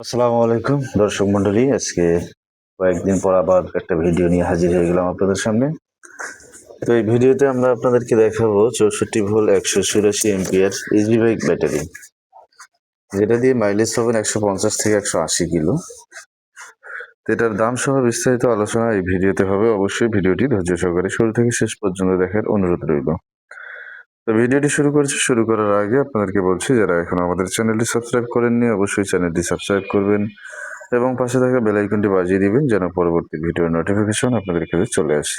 আসসালামু আলাইকুম। দর্শক মন্ডলী আজকে কয়েকদিন পর আবার একটা ভিডিও নিয়ে হাজির হয়ে গেলাম আপনাদের সামনে। তো এই ভিডিওতে আমরা আপনাদেরকে দেখাবো চৌষট্টি ভোল একশো চুরাশি এমপিয়ার ইজি বাইক ব্যাটারি, যেটা দিয়ে মাইলেজ পাবেন একশো পঞ্চাশ থেকে একশো আশি কিলো। তো এটার দাম সহ বিস্তারিত আলোচনা এই ভিডিওতে হবে। অবশ্যই ভিডিওটি ধৈর্য সহকারে শুরু থেকে শেষ পর্যন্ত দেখার অনুরোধ রইল। তো ভিডিওটি শুরু করছি, শুরু করার আগে আপনাদেরকে বলছি, যারা এখন আমাদের চ্যানেলটি সাবস্ক্রাইব করেননি, অবশ্যই চ্যানেলটি সাবস্ক্রাইব করবেন এবং পাশে থাকা বেল আইকনটি বাজিয়ে দিবেন যেন পরবর্তী ভিডিওর নোটিফিকেশন আপনাদের কাছে চলে আসে।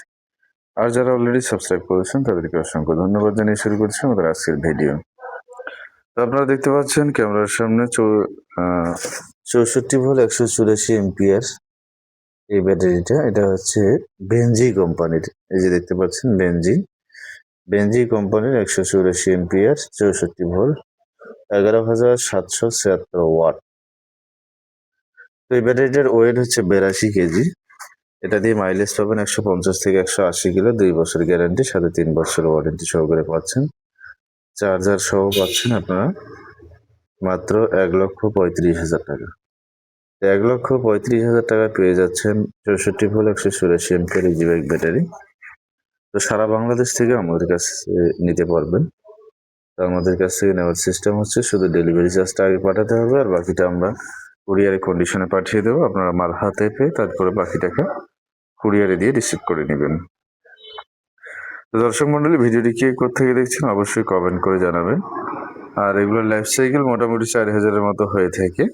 আর যারা অলরেডি সাবস্ক্রাইব করেছেন, তাদেরকে অসংখ্য ধন্যবাদ জানিয়ে শুরু করছি আমাদের আজকের ভিডিও তো আপনারা দেখতে পাচ্ছেন ক্যামেরার সামনে চৌষট্টি ভোল একশো চুরাশি এমপিয়ার এই ব্যাটারিটা এটা হচ্ছে বেনজি কোম্পানির, এই যে দেখতে পাচ্ছেন বেনজি বেনজি কোম্পানির একশো চুরাশি এমপিয়ার চৌষট্টি ভোল এগারো হাজার সাতশো ছিয়াত্তর ওয়াট। তো এই ব্যাটারিটার ওয়েট হচ্ছে বেরাশি কেজি। এটা দিয়ে মাইলেজ পাবেন একশো পঞ্চাশ থেকে একশো আশি কিলো, দুই বছর গ্যারান্টি সাথে তিন বছর ওয়ারেন্টি সহকারে পাচ্ছেন। চার্জার সহ পাচ্ছেন আপনারা মাত্র এক লক্ষ পঁয়ত্রিশ হাজার টাকা। এক লক্ষ পঁয়ত্রিশ হাজার টাকা পেয়ে যাচ্ছেন চৌষট্টি ভোল একশো চুরাশি এমপিয়ার ইজি বাইক ব্যাটারি। তো সারা বাংলাদেশ থেকে আমাদের কাছে নিতে পারবেন। তো আমাদের কাছ থেকে নেওয়ার সিস্টেম হচ্ছে শুধু ডেলিভারি চার্জটা আগে পাঠাতে হবে আর বাকিটা আমরা কুরিয়ারে কন্ডিশনে পাঠিয়ে দেবো। আপনারা মাল হাতে পেয়ে তারপরে বাকি টাকা কুরিয়ারে দিয়ে রিসিভ করে নেবেন। তো দর্শক মন্ডলী, ভিডিওটি কে থেকে দেখছেন অবশ্যই কমেন্ট করে জানাবেন। আর এগুলোর লাইফ সাইকেল মোটামুটি চার হাজারের মতো হয়ে থাকে।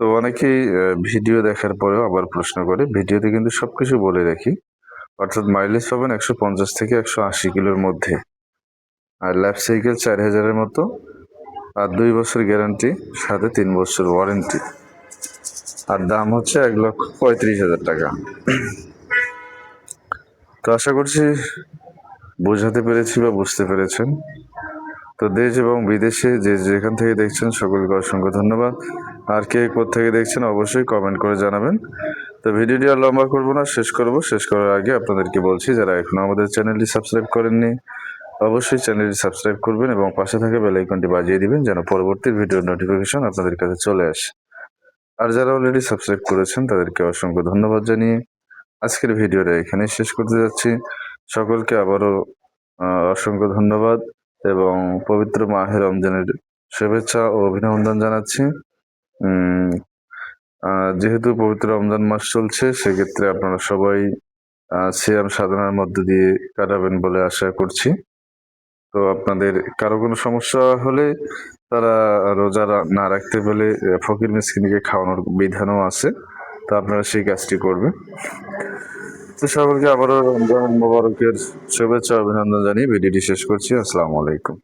তো অনেকেই ভিডিও দেখার পরেও আবার প্রশ্ন করে। ভিডিওতে কিন্তু সবকিছু বলে রাখি। অর্থাৎ মাইলেজ পাবেন একশো পঞ্চাশ থেকে একশো আশি কিলোর মধ্যে। আর লাইফ সাইকেল চার হাজারের মতো। আর দুই বছর গ্যারান্টি সাথে তিন বছর ওয়ারেন্টি আর দাম হচ্ছে এক লক্ষ পঁয়ত্রিশ হাজার টাকা। তো আশা করছি বোঝাতে পেরেছি বা বুঝতে পেরেছেন। তো দেশ এবং বিদেশে যে যেখান থেকে দেখছেন, সকলকে অসংখ্য ধন্যবাদ। আর কে থেকে দেখছেন, অবশ্যই কমেন্ট করে জানাবেন। তো ভিডিওটি আর লম্বা করব না, শেষ করব। শেষ করার আগে আপনাদেরকে বলছি, যারা এখনও আমাদের চ্যানেলটি সাবস্ক্রাইব করেননি, অবশ্যই চ্যানেলটি সাবস্ক্রাইব করবেন এবং পাশে থাকা বেল আইকনটি বাজিয়ে দিবেন যেন পরবর্তী ভিডিওর নোটিফিকেশন আপনাদের কাছে চলে আসে। আর যারা অলরেডি সাবস্ক্রাইব করেছেন, তাদেরকে অসংখ্য ধন্যবাদ জানিয়ে আজকের ভিডিওটা এখানে শেষ করতে যাচ্ছি। সকলকে আবারও অসংখ্য ধন্যবাদ এবং পবিত্র মাহের রমজানের শুভেচ্ছা ও অভিনন্দন জানাচ্ছি। যেহেতু পবিত্র রমজান মাস চলছে, সেক্ষেত্রে আপনারা সবাই সিয়াম সাধনার মধ্য দিয়ে কাটাবেন বলে আশা করছি। তো আপনাদের কারও কোনো সমস্যা হলে তারা রোজা না রাখতে পেলে ফকির মিসকিনকে খাওয়ানোর বিধানও আছে। তো আপনারা সেই কাজটি করবেন। তো সকলকে আবারও রমজান মোবারকের শুভেচ্ছা, অভিনন্দন জানিয়ে ভিডিওটি শেষ করছি। আসসালামু আলাইকুম।